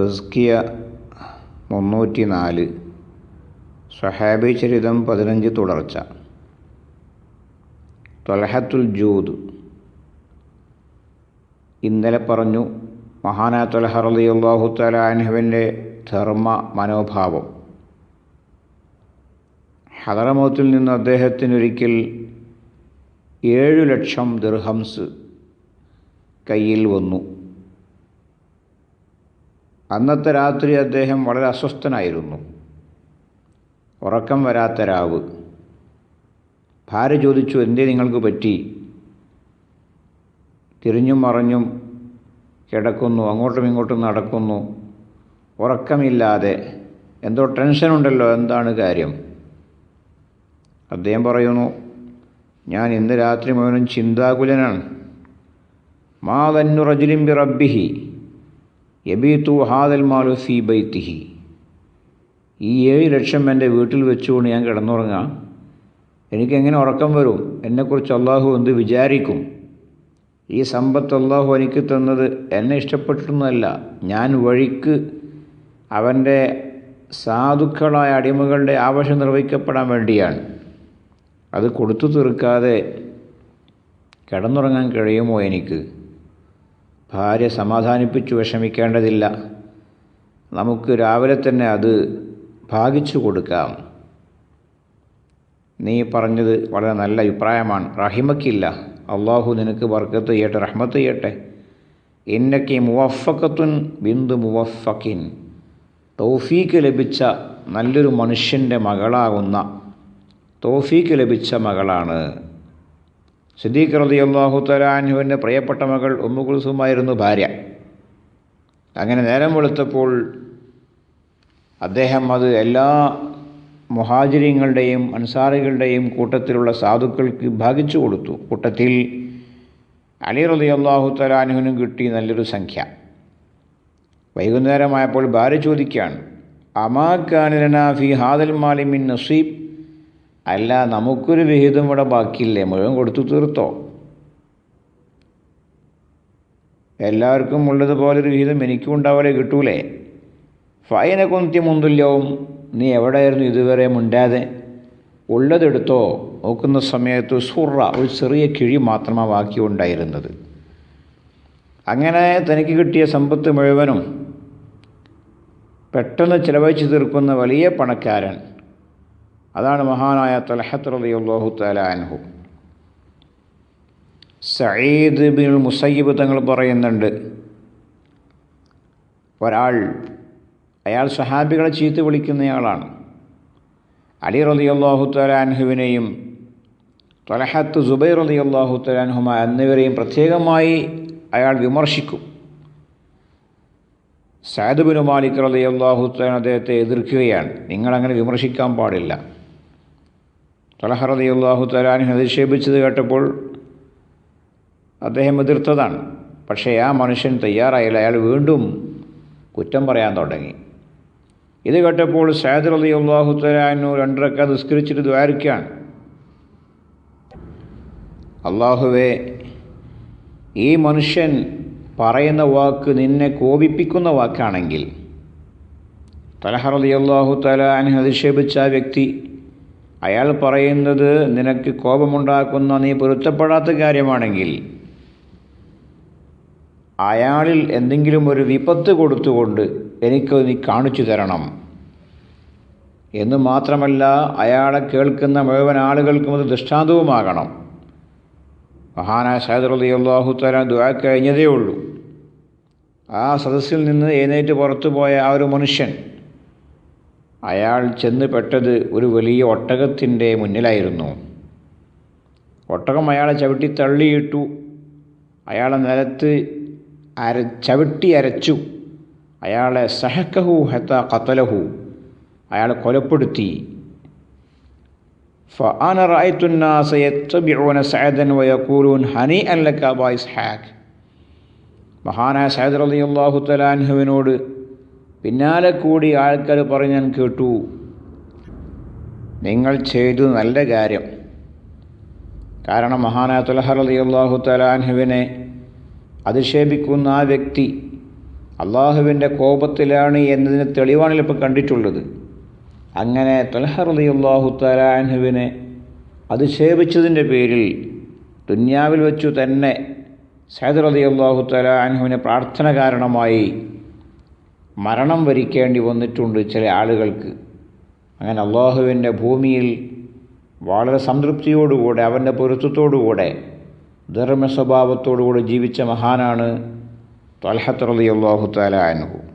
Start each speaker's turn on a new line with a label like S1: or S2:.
S1: തസ്കിയ മുന്നൂറ്റി നാല് സഹാബി ചരിതം പതിനഞ്ച് തുടർച്ച. തൊലഹത്തുൽ ജൂദ്. ഇന്നലെ പറഞ്ഞു മഹാനാ തൊലഹ റളിയല്ലാഹു തആല അൻഹുവിന്റെ ധർമ്മ മനോഭാവം. ഹദറമോത്തിൽ നിന്ന് അദ്ദേഹത്തിനൊരിക്കൽ ഏഴു ലക്ഷം ദിർഹംസ് കയ്യിൽ വന്നു. അന്നത്തെ രാത്രി അദ്ദേഹം വളരെ അസ്വസ്ഥനായിരുന്നു. ഉറക്കം വരാത്ത രാവ്. ഭാര്യ ചോദിച്ചു എന്തേ നിങ്ങൾക്ക് പറ്റി? തിരിഞ്ഞും മറിഞ്ഞും കിടക്കുന്നു അങ്ങോട്ടും ഇങ്ങോട്ടും നടക്കുന്നു. ഉറക്കമില്ലാതെ എന്തോ ടെൻഷനുണ്ടല്ലോ എന്താണ് കാര്യം? അദ്ദേഹം പറയുന്നു ഞാൻ ഇന്ന് രാത്രി മുഴുവനും ചിന്താകുലനാണ്. മാ റജുലിംബി റബ്ബിഹി യബീത്തു ഹാദൽ മാലു സി ബൈത്തിഹി. ഈ ഏഴ് ലക്ഷം എന്റെ വീട്ടിൽ വെച്ചുകൊണ്ട് ഞാൻ കിടന്നുറങ്ങാം. എനിക്കെങ്ങനെ ഉറക്കം വരും? എന്നെക്കുറിച്ച് അള്ളാഹു എന്ത് വിചാരിക്കും? ഈ സമ്പത്ത് അള്ളാഹു എനിക്ക് തന്നത് എന്നെ ഇഷ്ടപ്പെട്ടിട്ടൊന്നുമല്ല. ഞാൻ വഴിക്ക് അവന്റെ സാധുക്കളായ അടിമകളുടെ ആവശ്യം നിർവഹിക്കപ്പെടാൻ വേണ്ടിയാണ്. അത് കൊടുത്തു തീർക്കാതെ കിടന്നുറങ്ങാൻ കഴിയുമോ എനിക്ക്? ഭാര്യ സമാധാനിപ്പിച്ചു വിഷമിക്കേണ്ടതില്ല. നമുക്ക് രാവിലെ തന്നെ അത് ഭാഗിച്ചു കൊടുക്കാം. നീ പറഞ്ഞത് വളരെ നല്ല അഭിപ്രായമാണ്. റഹിമക്കില്ല. അള്ളാഹു നിനക്ക് വർക്കത്ത് ചെയ്യട്ടെ റഹ്മത്ത് ചെയ്യട്ടെ. എന്നൊക്കെ മുവഫക്കത്തുൻ ബിന്ദു മുവഫക്കിൻ തൗഫീക്ക് ലഭിച്ച നല്ലൊരു മനുഷ്യന്റെ മകളാകുന്ന തോഫീക്ക് ലഭിച്ച മകളാണ്. സിദ്ദീഖ് റതി അള്ളാഹു തലാൻഹുവിന്റെ പ്രിയപ്പെട്ട മകൾ ഉമ്മു കുൽസുമായിരുന്നു ഭാര്യ. അങ്ങനെ നേരം വെളുത്തപ്പോൾ അദ്ദേഹം അത് എല്ലാ മുഹാജിരിങ്ങളുടെയും അൻസാറികളുടെയും കൂട്ടത്തിലുള്ള സാധുക്കൾക്ക് ഭാഗിച്ചു കൊടുത്തു. കൂട്ടത്തിൽ അലി റതി അള്ളാഹു തലാൻഹുവിനും കിട്ടി നല്ലൊരു സംഖ്യ. വൈകുന്നേരമായപ്പോൾ ഭാര്യ ചോദിക്കുകയാണ് അമാക്കാനിലന ഫി ഹാദൽ മാലിമിൻ നസീബ്? അല്ല നമുക്കൊരു വിഹിതം ഇവിടെ ബാക്കിയില്ലേ? മുഴുവൻ കൊടുത്തു തീർത്തോ? എല്ലാവർക്കും ഉള്ളതുപോലെ ഒരു വിഹിതം എനിക്കും ഉണ്ടാവില്ല കിട്ടൂലേ? ഫൈനെ കൊന്തി മുന്തുല്യവും നീ എവിടെയായിരുന്നു ഇതുവരെ മുണ്ടാതെ? ഉള്ളതെടുത്തോ? നോക്കുന്ന സമയത്ത് സുറ ഒരു ചെറിയ കിഴി മാത്രമാണ് ബാക്കി ഉണ്ടായിരുന്നത്. അങ്ങനെ തനിക്ക് കിട്ടിയ സമ്പത്ത് മുഴുവനും പെട്ടെന്ന് ചിലവഴിച്ചു തീർക്കുന്ന വലിയ പണക്കാരൻ അതാണ് മഹാനായ തലഹത്ത് റളിയല്ലാഹു തആല അൻഹു. സഈദ് ബിൻ മുസയ്യിബ് തങ്ങൾ പറയുന്നുണ്ട് ഒരാൾ അയാൾ സഹാബികളെ ചീത്ത വിളിക്കുന്നയാളാണ്. അലി റളിയല്ലാഹു തആല അൻഹുവിനെയും തലഹത്ത് സുബൈർ റളിയല്ലാഹു തആല തലാൻഹുമ എന്നിവരെയും പ്രത്യേകമായി അയാൾ വിമർശിക്കും. സയദ് ബിൻ മാലിക് റളിയല്ലാഹു തആല അദ്ദേഹത്തെ എതിർക്കുകയാണ് നിങ്ങളങ്ങനെ വിമർശിക്കാൻ പാടില്ല. തലഹ റളിയല്ലാഹു തആലാനെ അധിക്ഷേപിച്ചത് കേട്ടപ്പോൾ അദ്ദേഹം എതിർത്തതാണ്. പക്ഷേ ആ മനുഷ്യൻ തയ്യാറായില്ല. അയാൾ വീണ്ടും കുറ്റം പറയാൻ തുടങ്ങി. ഇത് കേട്ടപ്പോൾ സയദ് അലി അള്ളാഹു തലാനു രണ്ടരക്ക നിസ്കരിച്ചിട്ട് ദ്വാരിക്കുകയാണ് അള്ളാഹുവെ ഈ മനുഷ്യൻ പറയുന്ന വാക്ക് നിന്നെ കോപിപ്പിക്കുന്ന വാക്കാണെങ്കിൽ തലഹർ അലി അള്ളാഹു തലാൻ അധിക്ഷേപിച്ച ആ വ്യക്തി അയാൾ പറയുന്നത് നിനക്ക് കോപമുണ്ടാക്കുന്ന നീ പൊരുത്തപ്പെടാത്ത കാര്യമാണെങ്കിൽ അയാളിൽ എന്തെങ്കിലും ഒരു വിപത്ത് കൊടുത്തുകൊണ്ട് എനിക്ക് നീ കാണിച്ചു തരണം. എന്ന് മാത്രമല്ല അയാളെ കേൾക്കുന്ന മുഴുവൻ ആളുകൾക്കും അത് ദൃഷ്ടാന്തവുമാകണം. മഹാനായ അലി അള്ളാഹു തല ദുആ കഴിഞ്ഞതേ ഉള്ളൂ. ആ സദസ്സിൽ നിന്ന് എഴുന്നേറ്റ് പുറത്തു പോയ ആ ഒരു മനുഷ്യൻ അയാൾ ചെന്ന് പെട്ടത് ഒരു വലിയ ഒട്ടകത്തിൻ്റെ മുന്നിലായിരുന്നു ഒട്ടകം അയാളെ ചവിട്ടി തള്ളിയിട്ടു അയാളെ നിലത്ത് അര ചവിട്ടി അരച്ചു അയാളെ സഹക്കഹു ഹത്ത കത്തലഹു അയാളെ കൊലപ്പെടുത്തി فأنا رأيت الناس يتبعون سعدا ويقولون هنيئا لك أبا إسحاق മഹാനായ സയ്യിദ് റളിയല്ലാഹു തലാൻഹുവിനോട് പിന്നാലെ കൂടി ആൾക്കാർ പറഞ്ഞു ഞാൻ കേട്ടു. നിങ്ങൾ ചെയ്തു നല്ല കാര്യം. കാരണം മഹാനായ തുലഹർ അലി അള്ളാഹു തലാൻഹുവിനെ അധിക്ഷേപിക്കുന്ന ആ വ്യക്തി അള്ളാഹുവിന്റെ കോപത്തിലാണ് എന്നതിന് തെളിവാണ് ഇപ്പോൾ കണ്ടിട്ടുള്ളത്. അങ്ങനെ തൊലഹറലി അള്ളാഹു തലാൻഹുവിനെ അധിക്ഷേപിച്ചതിന്റെ പേരിൽ ദുന്യാവിൽ വെച്ചു തന്നെ സൈദർ അലി അള്ളാഹു തലാൻഹുവിനെ പ്രാർത്ഥന കാരണമായി മരണം വരിക്കേണ്ടി വന്നിട്ടുണ്ട് ചില ആളുകൾക്ക്. അങ്ങനെ അള്ളാഹുവിന്റെ ഭൂമിയിൽ വളരെ സംതൃപ്തിയോടുകൂടെ അവന്റെ പൊരുത്തത്തോടുകൂടെ ധർമ്മ സ്വഭാവത്തോടുകൂടി ജീവിച്ച മഹാനാണ് തൊലഹത്തറലി അള്ളാഹു താല അനുഭവം